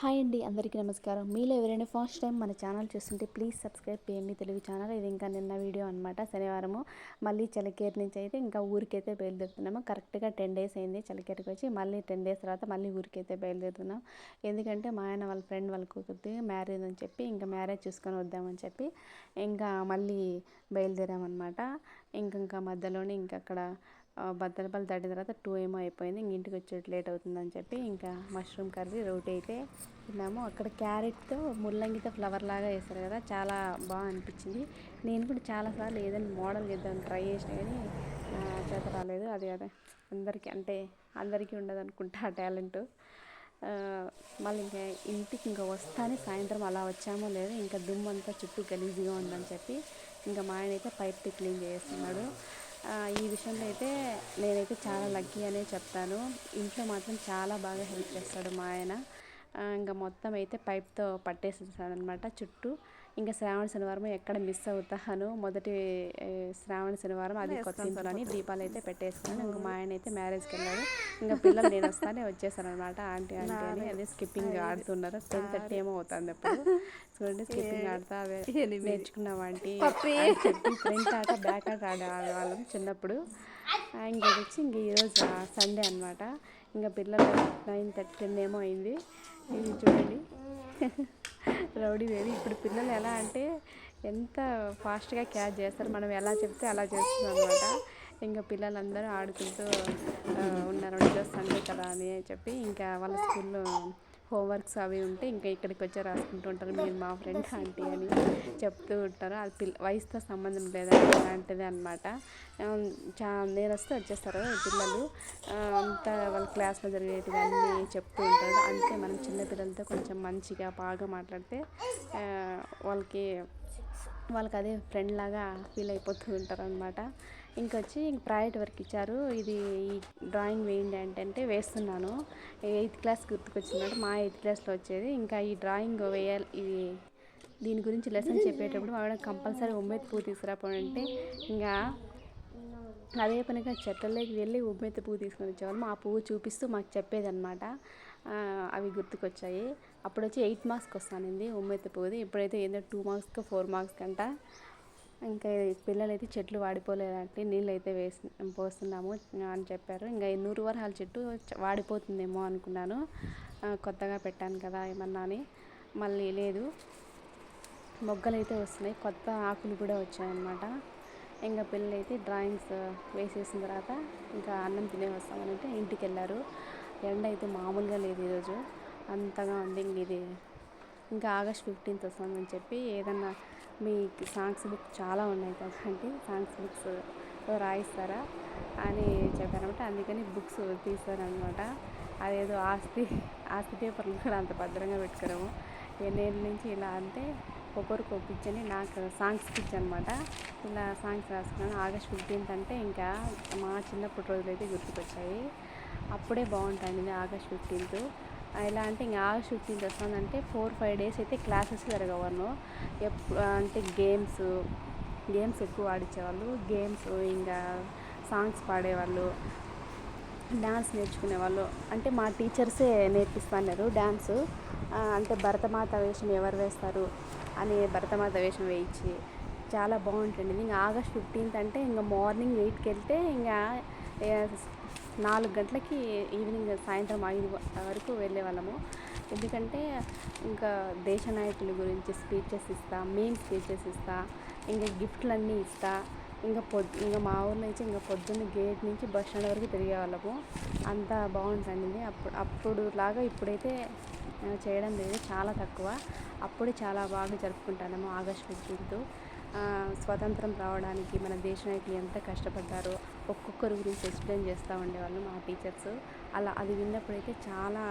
Hi అండి అందరికీ నమస్కారం. మీలో ఎవరైనా ఫస్ట్ టైం మన ఛానల్ చూస్తుంటే please subscribe PME Telugu channel ఇది ఇంకా నిన్న వీడియో అనమాట శనివారము మళ్ళీ చలికేరు నుంచి అయితే ఇంకా ఊరికైతే బయలుదేరుతున్నాము. కరెక్ట్గా టెన్ డేస్ అయింది చలికేరుకి వచ్చి మళ్ళీ టెన్ డేస్ తర్వాత మళ్ళీ ఊరికైతే బయలుదేరుతున్నాం ఎందుకంటే మా ఆయన వాళ్ళ ఫ్రెండ్ వాళ్ళ కూతురుది మ్యారేజ్ అని చెప్పి ఇంకా మ్యారేజ్ చూసుకొని వద్దామని చెప్పి ఇంకా మళ్ళీ బయలుదేరామన్నమాట. ఇంక ఇంకా మధ్యలోనే ఇంకా అక్కడ బద్దలపల్లి దాటిన తర్వాత టూ ఏమో అయిపోయింది. ఇంక ఇంటికి వచ్చేటి లేట్ అవుతుందని చెప్పి ఇంకా మష్రూమ్ కర్రీ రోటీ అయితే తిన్నాము. అక్కడ క్యారెట్తో ముల్లంగితో ఫ్లవర్ లాగా వేస్తారు కదా చాలా బాగా అనిపించింది. నేను కూడా చాలాసార్లు ఏదైనా మోడల్ చేద్దాం ట్రై చేసిన కానీ చేత రాలేదు. అది అదే అందరికీ అంటే అందరికీ ఉండదు అనుకుంటా ఆ టాలెంట్. మళ్ళీ ఇంకా ఇంటికి ఇంకా వస్తానే సాయంత్రం అలా వచ్చామో లేదో ఇంకా దుమ్ము అంతా చుట్టూ గలీజీగా ఉందని చెప్పి ఇంకా మా ఆయన అయితే పైప్ క్లీన్ చేస్తున్నాడు. ఈ విషయంలో అయితే నేనైతే చాలా లక్కీ అనే చెప్తాను. ఇంట్లో మాత్రం చాలా బాగా హెల్ప్ చేస్తాడు మా ఆయన. ఇంకా మొత్తం అయితే పైప్తో పట్టేసేసాడు అనమాట చుట్టూ. ఇంకా శ్రావణ శనివారం ఎక్కడ మిస్ అవుతాను. మొదటి శ్రావణ శనివారం అది కొత్త ఇంట్లోని దీపాలు అయితే పెట్టేసుకున్నాను ఇంకా మా ఆయన అయితే మ్యారేజ్కి వెళ్ళాడు. ఇంకా పిల్లలు నేను వస్తానే వచ్చేసాను అనమాట ఆంటీ ఆంటీ అని అదే స్కిప్పింగ్ ఆడుతున్నారు. టెన్ థర్టీ ఏమో అవుతుంది అప్పుడు. చూడండి స్కిప్పింగ్ ఆడుతా అదే నేర్చుకున్నాం ఆంటీ. ఫ్రంట్ ఆట బ్యాక్ ఆట ఆడేవాళ్ళం చిన్నప్పుడు. ఇంకా వచ్చి ఇంక ఈరోజు సండే అనమాట ఇంకా పిల్లలు నైన్ థర్టీ టెన్ ఏమో అయింది. ఇది చూడండి. రౌడీ వేది ఇప్పుడు పిల్లలు ఎలా అంటే ఎంత ఫాస్ట్గా క్యాచ్ చేస్తారు మనం ఎలా చెప్తే అలా చేస్తున్నాం అనమాట ఇంకా పిల్లలందరూ ఆడుకుంటూ ఉన్నారు. సండే కదా అని చెప్పి ఇంకా వాళ్ళ స్కూల్లో హోంవర్క్స్ అవి ఉంటే ఇంకా ఇక్కడికి వచ్చి రాసుకుంటూ ఉంటారు. మీరు మా ఫ్రెండ్ ఆంటీ అని చెప్తూ ఉంటారు. అది పిల్ల వయసుతో సంబంధం లేదా అలాంటిది అనమాట చా నేను వస్తే వచ్చేస్తారు. పిల్లలు అంతా వాళ్ళ క్లాస్లో జరిగేటివన్నీ చెప్తూ ఉంటారు. అంతే మనం చిన్నపిల్లలతో కొంచెం మంచిగా బాగా మాట్లాడితే వాళ్ళకి వాళ్ళకి అదే ఫ్రెండ్ లాగా ఫీల్ అయిపోతూ ఉంటారు అనమాట ఇంకొచ్చి ఇంక ప్రైవేట్ వర్క్ ఇచ్చారు. ఇది ఈ డ్రాయింగ్ వేయండి అంటే వేస్తున్నాను. ఎయిత్ క్లాస్ గుర్తుకొచ్చినట్టు మా ఎయిత్ క్లాస్లో వచ్చేది. ఇంకా ఈ డ్రాయింగ్ వేయాలి ఇది దీని గురించి లెసన్ చెప్పేటప్పుడు ఆవిడ కంపల్సరీ ఉమ్మెత్తి పువ్వు తీసుకురాపోనంటే ఇంకా అదే పనిగా చెట్లలోకి వెళ్ళి ఉమ్మెత్తి పువ్వు తీసుకొని వచ్చేవాళ్ళం. ఆ పువ్వు చూపిస్తూ మాకు చెప్పేదన్నమాట. అవి గుర్తుకొచ్చాయి. అప్పుడు వచ్చి ఎయిట్ మార్క్స్కి వస్తానండి ఉమ్మెత్తి పువ్వుది. ఇప్పుడైతే ఏదో టూ మార్క్స్కి ఫోర్ మార్క్స్ కంట. ఇంకా పిల్లలు అయితే చెట్లు వాడిపోలేదంటే నీళ్ళు అయితే వేసి పోస్తున్నాము అని చెప్పారు. ఇంకా నూరు వరహాల చెట్టు వాడిపోతుందేమో అనుకున్నాను. కొత్తగా పెట్టాను కదా ఏమన్నా అని. మళ్ళీ లేదు. మొగ్గలు అయితే వస్తున్నాయి. కొత్త ఆకులు కూడా వచ్చాయన్నమాట. ఇంకా పిల్లలు అయితే డ్రాయింగ్స్ వేసేసిన తర్వాత ఇంకా అన్నం తినే వస్తామనంటే ఇంటికి వెళ్ళారు ఎండ అయితే మామూలుగా లేదు ఈరోజు. అంతగా ఉంది ఇంక ఇది. ఇంకా ఆగస్ట్ ఫిఫ్టీన్త్ వస్తుందని చెప్పి ఏదన్నా మీ సాంగ్స్ బుక్ చాలా ఉన్నాయి కదా అంటే సాంగ్స్ బుక్స్ రాయిస్తారా అని చెప్పారనమాట అందుకని బుక్స్ తీస్తారనమాట అదేదో ఆస్తి ఆస్తి పేపర్లు కూడా అంత భద్రంగా పెట్టుకున్నాము ఎన్నేళ్ళ నుంచి ఇలా అంటే ఒకరికి ఒప్పించని నాకు సాంగ్స్ పిచ్ అనమాట ఇలా సాంగ్స్ రాసుకున్నాను. ఆగస్ట్ ఫిఫ్టీన్త్ అంటే ఇంకా మా చిన్నప్పటి రోజులు అయితే గుర్తుకొచ్చాయి. అప్పుడే బాగుంటుంది ఆగస్ట్ ఫిఫ్టీన్త్ ఎలా అంటే ఇంకా ఆగస్ట్ ఫిఫ్టీన్త్ వస్తుందంటే ఫోర్ ఫైవ్ డేస్ అయితే క్లాసెస్ జరగవను. ఎప్పుడు అంటే గేమ్స్ గేమ్స్ ఎక్కువ ఆడించేవాళ్ళు గేమ్స్ ఇంకా సాంగ్స్ పాడేవాళ్ళు. డ్యాన్స్ నేర్చుకునేవాళ్ళు. అంటే మా టీచర్సే నేర్పిస్తున్నారు డ్యాన్స్ అంటే భరతమాత వేషం ఎవరు వేస్తారు అని భరతమాత వేషం వేయించి చాలా బాగుంటుంది ఇంకా ఆగస్ట్ ఫిఫ్టీన్త్ అంటే ఇంకా మార్నింగ్ ఎయిట్కి వెళ్తే ఇంకా నాలుగు గంటలకి ఈవినింగ్ సాయంత్రం ఐదు వరకు వెళ్ళే వాళ్ళము ఎందుకంటే ఇంకా దేశ నాయకుల గురించి స్పీచెస్ ఇస్తా మెయిన్ స్పీచెస్ ఇస్తా ఇంకా గిఫ్ట్లు అన్నీ ఇస్తా. ఇంకా పొద్దు ఇంకా మా ఊర్లో నుంచి ఇంకా పొద్దున్న గేట్ నుంచి బస్ స్టాండ్ వరకు తిరిగే వాళ్ళము అంత బాగుంటుంది అప్పుడు అప్పుడు లాగా ఇప్పుడైతే చేయడం లేదు. చాలా తక్కువ. అప్పుడే చాలా బాగా జరుపుకుంటాము ఆగస్ట్ ఫిఫ్టీన్త్. స్వతంత్రం రావడానికి మన దేశ నాయకులు ఎంత కష్టపడ్డారో ఒక్కొక్కరి గురించి ఎక్స్ప్లెయిన్ చేస్తూ ఉండేవాళ్ళు మా టీచర్స్. అలా అది విన్నప్పుడైతే చాలా